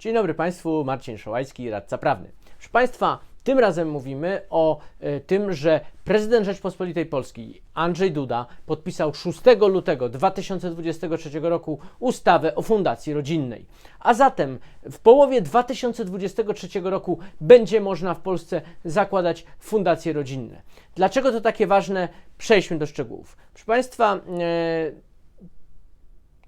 Dzień dobry Państwu, Marcin Szołajski, radca prawny. Proszę Państwa, tym razem mówimy o e, tym, że prezydent Rzeczpospolitej Polskiej Andrzej Duda podpisał 6 lutego 2023 roku ustawę o Fundacji Rodzinnej. A zatem w połowie 2023 roku będzie można w Polsce zakładać fundacje rodzinne. Dlaczego to takie ważne? Przejdźmy do szczegółów. Proszę Państwa, e,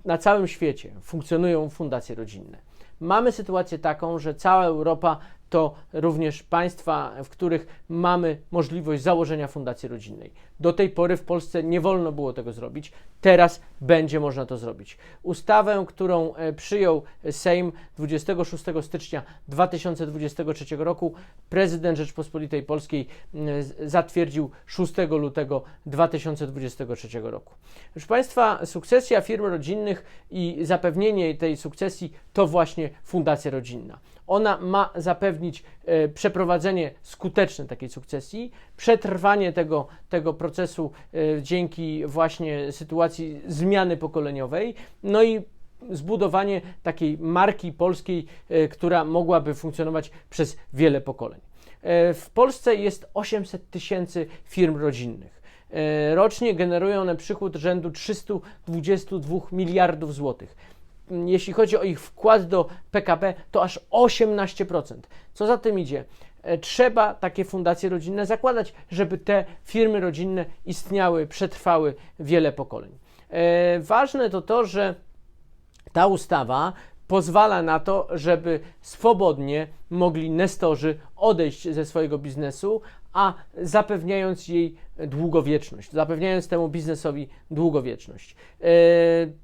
na całym świecie funkcjonują fundacje rodzinne. Mamy sytuację taką, że cała Europa to również państwa, w których mamy możliwość założenia fundacji rodzinnej. Do tej pory w Polsce nie wolno było tego zrobić, teraz będzie można to zrobić. Ustawę, którą e, przyjął Sejm 26 stycznia 2023 roku, prezydent Rzeczpospolitej Polskiej zatwierdził 6 lutego 2023 roku. Proszę Państwa, sukcesja firm rodzinnych i zapewnienie tej sukcesji to właśnie Fundacja Rodzinna. Ona ma zapewnić e, przeprowadzenie skuteczne takiej sukcesji, przetrwanie tego, tego procesu e, dzięki właśnie sytuacji zmiany pokoleniowej, no i zbudowanie takiej marki polskiej, e, która mogłaby funkcjonować przez wiele pokoleń. W Polsce jest 800 tysięcy firm rodzinnych. Rocznie generują one przychód rzędu 322 miliardów złotych. Jeśli chodzi o ich wkład do PKB, to aż 18%. Co za tym idzie? E, Trzeba takie fundacje rodzinne zakładać, żeby te firmy rodzinne istniały, przetrwały wiele pokoleń. E, Ważne to to, że ta ustawa pozwala na to, żeby swobodnie mogli nestorzy odejść ze swojego biznesu, a zapewniając jej długowieczność, zapewniając temu biznesowi długowieczność. E,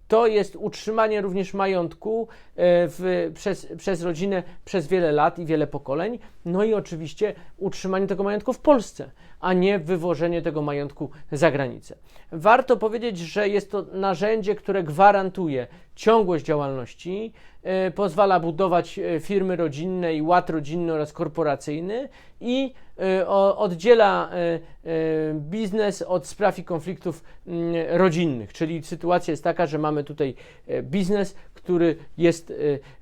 To jest utrzymanie również majątku e, w, przez, przez rodzinę przez wiele lat i wiele pokoleń, no i oczywiście utrzymanie tego majątku w Polsce, a nie wywożenie tego majątku za granicę. Warto powiedzieć, że jest to narzędzie, które gwarantuje ciągłość działalności, e, pozwala budować firmy rodzinne i ład rodzinny oraz korporacyjny i oddziela biznes od spraw i konfliktów mm, rodzinnych. Czyli sytuacja jest taka, że mamy tutaj e, biznes, który jest,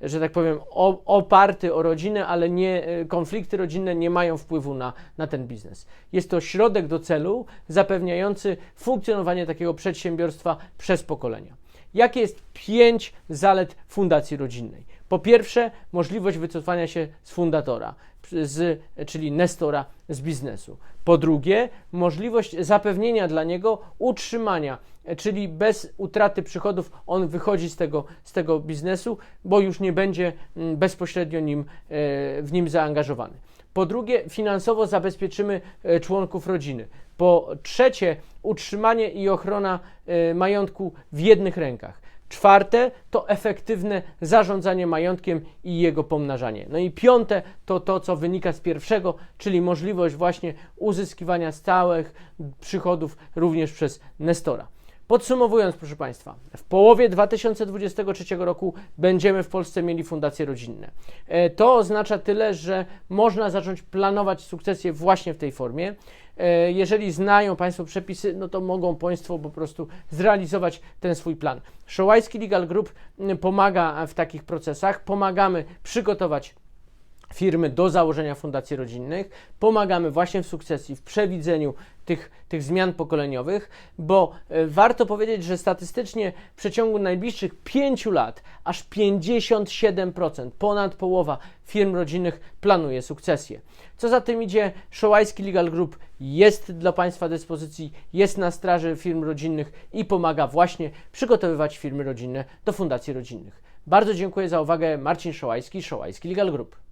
e, że tak powiem, oparty o rodzinę, ale nie, e, konflikty rodzinne nie mają wpływu na, na ten biznes. Jest to środek do celu zapewniający funkcjonowanie takiego przedsiębiorstwa przez pokolenia. Jakie jest pięć zalet fundacji rodzinnej? Po pierwsze, możliwość wycofania się z fundatora, z, czyli nestora z biznesu. Po drugie, możliwość zapewnienia dla niego utrzymania, czyli bez utraty przychodów on wychodzi z tego, z tego biznesu, bo już nie będzie mm, bezpośrednio nim, e, w nim zaangażowany. Po drugie, finansowo zabezpieczymy e, członków rodziny. Po trzecie, utrzymanie i ochrona e, majątku w jednych rękach. Czwarte to efektywne zarządzanie majątkiem i jego pomnażanie. No i piąte to to, co wynika z pierwszego, czyli możliwość właśnie uzyskiwania stałych przychodów również przez Nestora. Podsumowując, proszę Państwa, w połowie 2023 roku będziemy w Polsce mieli fundacje rodzinne. E, To oznacza tyle, że można zacząć planować sukcesję właśnie w tej formie. E, Jeżeli znają Państwo przepisy, no to mogą Państwo po prostu zrealizować ten swój plan. Szołajski Legal Group pomaga w takich procesach, pomagamy przygotować firmy do założenia fundacji rodzinnych. Pomagamy właśnie w sukcesji, w przewidzeniu tych, tych zmian pokoleniowych, bo e, warto powiedzieć, że statystycznie w przeciągu najbliższych pięciu lat aż 57%, ponad połowa firm rodzinnych planuje sukcesję. Co za tym idzie, Szołajski Legal Group jest dla Państwa dyspozycji, jest na straży firm rodzinnych i pomaga właśnie przygotowywać firmy rodzinne do fundacji rodzinnych. Bardzo dziękuję za uwagę. Marcin Szołajski, Szołajski Legal Group.